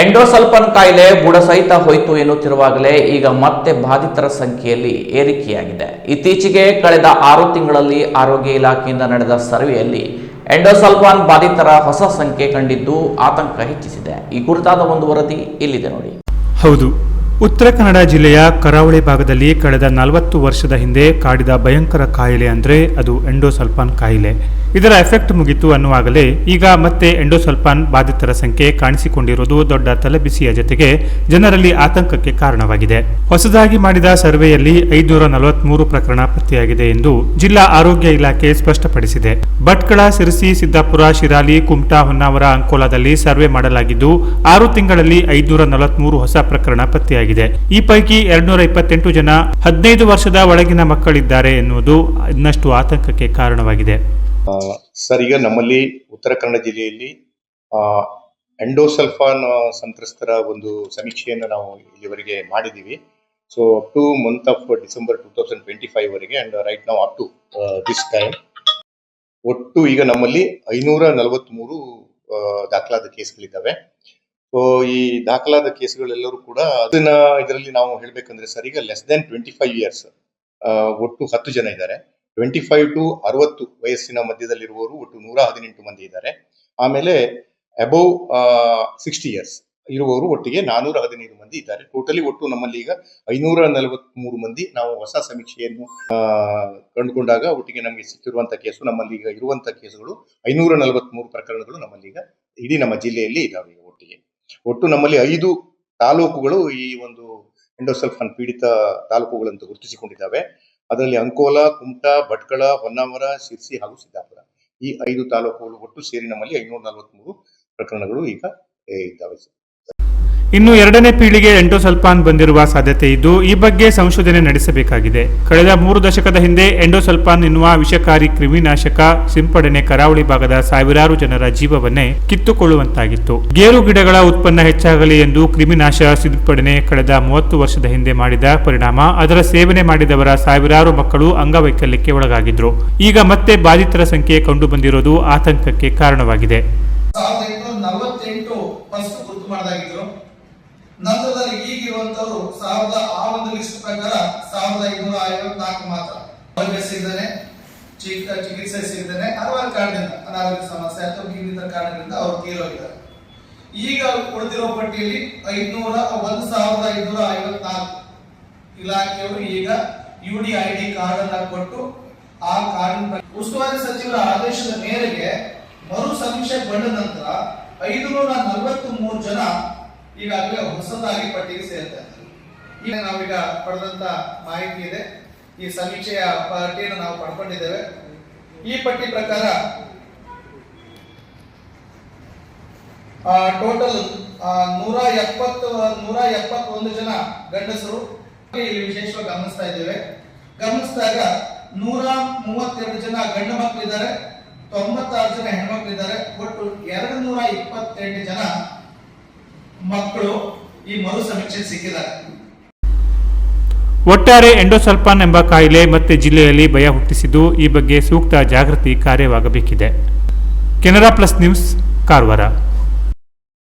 Endosulfan ಕಾಯಿಲೆ ಬುಡಸಹಿತ ಹೋಯಿತು ಎನ್ನುತ್ತಿರುವಾಗಲೇ ಈಗ ಮತ್ತೆ ಬಾಧಿತರ ಸಂಖ್ಯೆಯಲ್ಲಿ ಏರಿಕೆಯಾಗಿದೆ. ಇತ್ತೀಚೆಗೆ ಕಳೆದ ಆರು ತಿಂಗಳಲ್ಲಿ ಆರೋಗ್ಯ ಇಲಾಖೆಯಿಂದ ನಡೆದ ಸರ್ವೆಯಲ್ಲಿ ಎಂಡೋಸಲ್ಫಾನ್ ಬಾಧಿತರ ಹೊಸ ಸಂಖ್ಯೆ ಕಂಡಿದ್ದು ಆತಂಕ ಹೆಚ್ಚಿಸಿದೆ. ಈ ಕುರಿತಾದ ಒಂದು ವರದಿ ಇಲ್ಲಿದೆ ನೋಡಿ. ಹೌದು. ಉತ್ತರ ಕನ್ನಡ ಜಿಲ್ಲೆಯ ಕರಾವಳಿ ಭಾಗದಲ್ಲಿ ಕಳೆದ ನಲವತ್ತು ವರ್ಷದ ಹಿಂದೆ ಕಾಡಿದ ಭಯಂಕರ ಕಾಯಿಲೆ ಅಂದರೆ ಅದು ಎಂಡೋಸಲ್ಪಾನ್ ಕಾಯಿಲೆ. ಇದರ ಎಫೆಕ್ಟ್ ಮುಗಿತು ಅನ್ನುವಾಗಲೇ ಈಗ ಮತ್ತೆ ಎಂಡೋಸಲ್ಫಾನ್ ಬಾಧಿತರ ಸಂಖ್ಯೆ ಕಾಣಿಸಿಕೊಂಡಿರುವುದು ದೊಡ್ಡ ತಲೆಬಿಸಿಯ ಜೊತೆಗೆ ಜನರಲ್ಲಿ ಆತಂಕಕ್ಕೆ ಕಾರಣವಾಗಿದೆ. ಹೊಸದಾಗಿ ಮಾಡಿದ ಸರ್ವೆಯಲ್ಲಿ ಐದುನೂರ ನಲವತ್ಮೂರು ಪ್ರಕರಣ ಪತ್ತೆಯಾಗಿದೆ ಎಂದು ಜಿಲ್ಲಾ ಆರೋಗ್ಯ ಇಲಾಖೆ ಸ್ಪಷ್ಟಪಡಿಸಿದೆ. ಭಟ್ಕಳ, ಸಿರಸಿ, ಸಿದ್ದಾಪುರ, ಶಿರಾಲಿ, ಕುಮಟಾ, ಹೊನ್ನಾವರ, ಅಂಕೋಲಾದಲ್ಲಿ ಸರ್ವೆ ಮಾಡಲಾಗಿದ್ದು ಆರು ತಿಂಗಳಲ್ಲಿ ಐದುನೂರ ನಲವತ್ಮೂರು ಹೊಸ ಪ್ರಕರಣ ಪತ್ತೆಯಾಗಿದೆ. ಈ ಪೈಕಿ ಎರಡ್ನೂರ ಇಪ್ಪತ್ತೆಂಟು ಜನ ಹದಿನೈದು ವರ್ಷದ ಒಳಗಿನ ಮಕ್ಕಳಿದ್ದಾರೆ ಎನ್ನುವುದು ಇನ್ನಷ್ಟು ಆತಂಕಕ್ಕೆ ಕಾರಣವಾಗಿದೆ. ಸರ್, ಈಗ ನಮ್ಮಲ್ಲಿ ಉತ್ತರ ಕನ್ನಡ ಜಿಲ್ಲೆಯಲ್ಲಿ ಎಂಡೋಸಲ್ಫಾನ್ ಸಂತ್ರಸ್ತರ ಒಂದು ಸಮೀಕ್ಷೆಯನ್ನು ನಾವು ಇಲ್ಲಿವರೆಗೆ ಮಾಡಿದ್ದೀವಿ. So up to month of December two thousand twenty five ವರೆಗೆ ಅಂಡ್ ರೈಟ್ ನಾವು ಅಪ್ ಟು ದಿಸ್ ಟೈಮ್ ಒಟ್ಟು ಈಗ ನಮ್ಮಲ್ಲಿ ಐನೂರ ನಲವತ್ತ್ಮೂರು ದಾಖಲಾದ ಕೇಸ್ಗಳಿದ್ದಾವೆ. ಈ ದಾಖಲಾದ ಕೇಸ್ಗಳೆಲ್ಲರೂ ಕೂಡ ಅದನ್ನ ಇದರಲ್ಲಿ ನಾವು ಹೇಳ್ಬೇಕಂದ್ರೆ ಸರ್ ಈಗ less than twenty five years ಒಟ್ಟು ಹತ್ತು ಜನ ಇದ್ದಾರೆ. ಟ್ವೆಂಟಿ ಫೈವ್ ಟು ಅರವತ್ತು ವಯಸ್ಸಿನ ಮಧ್ಯದಲ್ಲಿರುವವರು ಒಟ್ಟು ನೂರ ಹದಿನೆಂಟು ಮಂದಿ ಇದ್ದಾರೆ. ಆಮೇಲೆ ಅಬೌವ್ ಸಿಕ್ಸ್ಟಿ ಇಯರ್ಸ್ ಇರುವವರು ಒಟ್ಟಿಗೆ ನಾನೂರ ಹದಿನೈದು ಮಂದಿ ಇದ್ದಾರೆ. ಟೋಟಲಿ ಒಟ್ಟು ನಮ್ಮಲ್ಲಿ ಈಗ ಐನೂರ ನಲವತ್ಮೂರು ಮಂದಿ ನಾವು ಹೊಸ ಸಮೀಕ್ಷೆಯನ್ನು ಕಂಡುಕೊಂಡಾಗ ಒಟ್ಟಿಗೆ ನಮಗೆ ಸಿಕ್ಕಿರುವಂತಹ ಕೇಸು ನಮ್ಮಲ್ಲಿ ಈಗ ಇರುವಂತಹ ಕೇಸುಗಳು ಐನೂರ ನಲವತ್ಮೂರು ಪ್ರಕರಣಗಳು ನಮ್ಮಲ್ಲಿ ಈಗ ಇಡೀ ನಮ್ಮ ಜಿಲ್ಲೆಯಲ್ಲಿ ಇದಾವೆ. ಒಟ್ಟು ನಮ್ಮಲ್ಲಿ ಐದು ತಾಲೂಕುಗಳು ಈ ಒಂದು ಎಂಡೋಸಲ್ಫಾನ್ ಪೀಡಿತ ತಾಲೂಕುಗಳಂತ ಗುರುತಿಸಿಕೊಂಡಿದ್ದಾವೆ. ಅದರಲ್ಲಿ ಅಂಕೋಲಾ, ಕುಮಟಾ, ಭಟ್ಕಳ, ಹೊನ್ನಾವರ, ಶಿರ್ಸಿ ಹಾಗೂ ಸಿದ್ದಾಪುರ. ಈ ಐದು ತಾಲೂಕುಗಳು ಒಟ್ಟು ಸೇರಿ ನಮ್ಮಲ್ಲಿ ಐನೂರ ನಲವತ್ಮೂರು ಪ್ರಕರಣಗಳು ಈಗ ಇದ್ದಾವೆ. ಇನ್ನು ಎರಡನೇ ಪೀಳಿಗೆ ಎಂಡೋಸಲ್ಪಾನ್ ಬಂದಿರುವ ಸಾಧ್ಯತೆ ಇದ್ದು, ಈ ಬಗ್ಗೆ ಸಂಶೋಧನೆ ನಡೆಸಬೇಕಾಗಿದೆ. ಕಳೆದ ಮೂರು ದಶಕದ ಹಿಂದೆ ಎಂಡೋಸಲ್ಪಾನ್ ಎನ್ನುವ ವಿಷಕಾರಿ ಕ್ರಿಮಿನಾಶಕ ಸಿಂಪಡಣೆ ಕರಾವಳಿ ಭಾಗದ ಸಾವಿರಾರು ಜನರ ಜೀವವನ್ನೇ ಕಿತ್ತುಕೊಳ್ಳುವಂತಾಗಿತ್ತು. ಗೇರು ಗಿಡಗಳ ಉತ್ಪನ್ನ ಹೆಚ್ಚಾಗಲಿ ಎಂದು ಕ್ರಿಮಿನಾಶ ಸಿಂಪಡಣೆ ಕಳೆದ ಮೂವತ್ತು ವರ್ಷದ ಹಿಂದೆ ಮಾಡಿದ ಪರಿಣಾಮ, ಅದರ ಸೇವನೆ ಮಾಡಿದವರ ಸಾವಿರಾರು ಮಕ್ಕಳು ಅಂಗವೈಕಲ್ಯಕ್ಕೆ ಒಳಗಾಗಿದ್ರು. ಈಗ ಮತ್ತೆ ಬಾಧಿತರ ಸಂಖ್ಯೆ ಕಂಡುಬಂದಿರೋದು ಆತಂಕಕ್ಕೆ ಕಾರಣವಾಗಿದೆ. ನಂತರದಲ್ಲಿ ಈಗಿರುವಂತವರು ಸಾವಿರದ ಆ ಒಂದು ಲಿಸ್ಟ್ ಪ್ರಕಾರ ಸಾವಿರದ ಐನೂರ ಐವತ್ನಾಲ್ಕು ಮಾತ್ರ ಆರೋಗ್ಯ ಸಿಗದೇನೆ ಚಿಕಿತ್ಸೆ ಸಿಗದೇನೆ ಹಲವಾರು ಕಾರಣದಿಂದ, ಅನಾರೋಗ್ಯ ಸಮಸ್ಯೆ ಅಥವಾ ಇನ್ನಿತರ ಕಾರಣದಿಂದ ಅವರು ತೀರೋಗಿದ್ದಾರೆ. ಈಗ ಉಳಿದಿರೋ ಪಟ್ಟಿಯಲ್ಲಿ ಐನೂರ ಒಂದು ಸಾವಿರದ ಐನೂರ ಐವತ್ನಾಲ್ಕು ಇಲಾಖೆಯವರು ಈಗ U D I D card ಅನ್ನ ಕೊಟ್ಟು ಆ ಕಾರ್ಡ್ ಉಸ್ತುವಾರಿ ಸಚಿವರ ಆದೇಶದ ಮೇರೆಗೆ ಮರು ಸಮೀಕ್ಷೆ ಬಂದ ನಂತರ ಐದುನೂರ ನಲವತ್ತು ಮೂರು ಜನ ಈಗಾಗಲೇ ಹೊಸದಾಗಿ ಪಟ್ಟಿಗೆ ಸೇರ್ತಾ ಇದ್ದಾರೆ. ಈಗ ನಾವೀಗ ಪಡೆದಂತ ಮಾಹಿತಿ ಇದೆ. ಈ ಸಮೀಕ್ಷೆಯ ಪಟ್ಟಿಯನ್ನು ನಾವು ಪಡ್ಕೊಂಡಿದ್ದೇವೆ. ಈ ಪಟ್ಟಿ ಪ್ರಕಾರ ಟೋಟಲ್ ನೂರ ಎಪ್ಪತ್ತು, ನೂರ ಎಪ್ಪತ್ತೊಂದು ಜನ ಗಂಡಸರು ಇಲ್ಲಿ ವಿಶೇಷವಾಗಿ ಗಮನಿಸ್ತಾ ಇದ್ದೇವೆ. ಗಮನಿಸಿದಾಗ ನೂರ ಮೂವತ್ತೆರಡು ಜನ ಗಂಡು ಮಕ್ಕಳಿದ್ದಾರೆ, ತೊಂಬತ್ತಾರು ಜನ ಹೆಣ್ಮಕ್ಳಿದ್ದಾರೆ ಒಟ್ಟು ಎರಡು ನೂರ ಇಪ್ಪತ್ತೆಂಟು ಜನ ಮಕ್ಕಳು ಈ ಮರು ಸಮೀಕ್ಷೆ ಸಿಕ್ಕಿದ್ದಾರೆ ಒಟ್ಟಾರೆ ಎಂಡೋಸಲ್ಪಾನ್ ಎಂಬ ಕಾಯಿಲೆ ಮತ್ತೆ ಜಿಲ್ಲೆಯಲ್ಲಿ ಭಯ ಹುಟ್ಟಿಸಿದ್ದು ಈ ಬಗ್ಗೆ ಸೂಕ್ತ ಜಾಗೃತಿ ಕಾರ್ಯವಾಗಬೇಕಿದೆ. Canara plus news, Karwar.